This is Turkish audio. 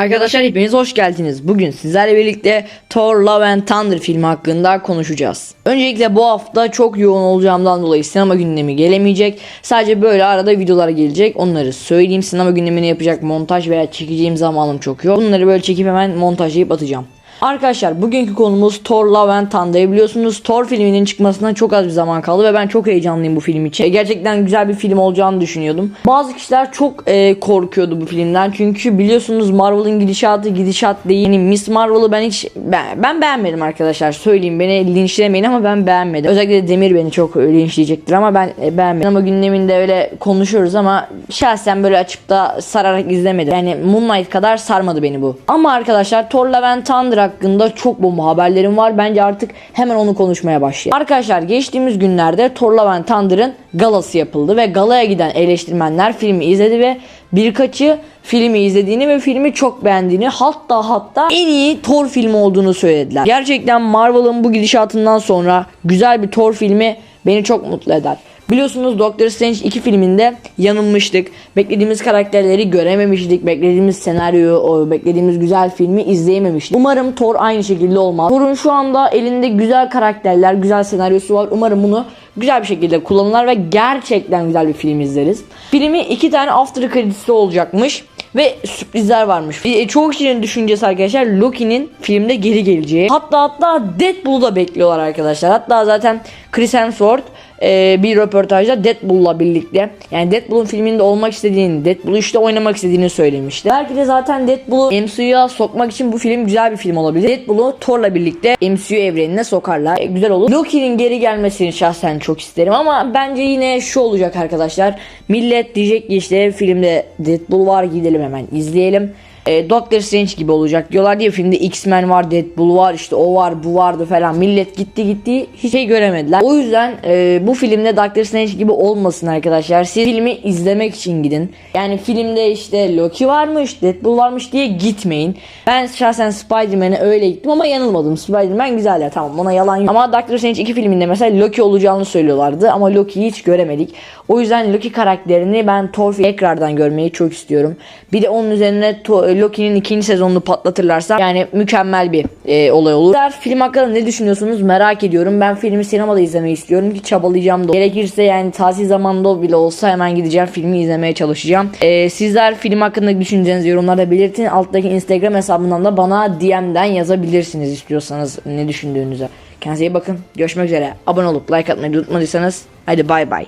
Arkadaşlar hepiniz hoş geldiniz. Bugün sizlerle birlikte Thor Love and Thunder filmi hakkında konuşacağız. Öncelikle bu hafta çok yoğun olacağımdan dolayı sinema gündemi gelemeyecek. Sadece böyle arada videolar gelecek. Onları söyleyeyim. Sinema gündemini yapacak montaj veya çekeceğim zamanım çok yok. Bunları böyle çekip hemen montajlayıp atacağım. Arkadaşlar bugünkü konumuz Thor Love and Thunder. Biliyorsunuz Thor filminin çıkmasına çok az bir zaman kaldı ve ben çok heyecanlıyım bu film için. E, Gerçekten güzel bir film olacağını düşünüyordum. Bazı kişiler çok e, korkuyordu bu filmden. Çünkü biliyorsunuz Marvel'ın gidişatı gidişat değil. Yani Miss Marvel'ı ben hiç ben, ben beğenmedim arkadaşlar. Söyleyeyim beni linçlemeyin ama ben beğenmedim. Özellikle Demir beni çok linçleyecektir ama ben e, beğenmedim. Ama gündeminde öyle konuşuyoruz ama şahsen böyle açıp da sararak izlemedim. Yani Moon Knight kadar sarmadı beni bu. Ama arkadaşlar Thor Love and Thunder hakkında çok bomba haberlerim var. Bence artık hemen onu konuşmaya başlayalım. Arkadaşlar geçtiğimiz günlerde Thor Love and galası yapıldı ve galaya giden eleştirmenler filmi izledi ve birkaçı filmi izlediğini ve filmi çok beğendiğini hatta hatta en iyi Thor filmi olduğunu söylediler. Gerçekten Marvel'ın bu gidişatından sonra güzel bir Thor filmi beni çok mutlu eder. Biliyorsunuz Doctor Strange 2 filminde yanılmıştık. Beklediğimiz karakterleri görememiştik. Beklediğimiz senaryoyu, beklediğimiz güzel filmi izleyememiştik. Umarım Thor aynı şekilde olmaz. Thor'un şu anda elinde güzel karakterler, güzel senaryosu var. Umarım bunu güzel bir şekilde kullanırlar ve gerçekten güzel bir film izleriz. Filmi iki tane after credits'te olacakmış ve sürprizler varmış. E, çoğu kişinin düşüncesi arkadaşlar Loki'nin filmde geri geleceği. Hatta hatta Deadpool'u da bekliyorlar arkadaşlar. Hatta zaten Chris Hemsworth e, bir röportajda Deadpool'la birlikte yani Deadpool'un filminde olmak istediğini, Deadpool'u işte oynamak istediğini söylemişti. Belki de zaten Deadpool'u MCU'ya sokmak için bu film güzel bir film olabilir. Deadpool'u Thor'la birlikte MCU evrenine sokarlar. E, güzel olur. Loki'nin geri gelmesini şahsen çok isterim ama bence yine şu olacak arkadaşlar. Millet diyecek ki işte filmde Deadpool var gidelim hemen izleyelim e, Doctor Strange gibi olacak diyorlar diye filmde X-Men var, Deadpool var, işte o var, bu vardı falan. Millet gitti gitti hiç şey göremediler. O yüzden e, bu filmde Doctor Strange gibi olmasın arkadaşlar. Siz filmi izlemek için gidin. Yani filmde işte Loki varmış, Deadpool varmış diye gitmeyin. Ben şahsen Spider-Man'e öyle gittim ama yanılmadım. Spider-Man güzel ya tamam ona yalan yok. Ama Doctor Strange 2 filminde mesela Loki olacağını söylüyorlardı ama Loki'yi hiç göremedik. O yüzden Loki karakterini ben Thor tekrardan görmeyi çok istiyorum. Bir de onun üzerine Loki'nin ikinci sezonunu patlatırlarsa yani mükemmel bir e, olay olur. Sizler film hakkında ne düşünüyorsunuz merak ediyorum. Ben filmi sinemada izlemeyi istiyorum ki çabalayacağım da. Gerekirse yani tatil zamanında bile olsa hemen gideceğim filmi izlemeye çalışacağım. E, sizler film hakkında düşüncenizi yorumlarda belirtin. Alttaki Instagram hesabından da bana DM'den yazabilirsiniz istiyorsanız ne düşündüğünüzü. Kendinize iyi bakın. Görüşmek üzere. Abone olup like atmayı unutmadıysanız hadi bay bay.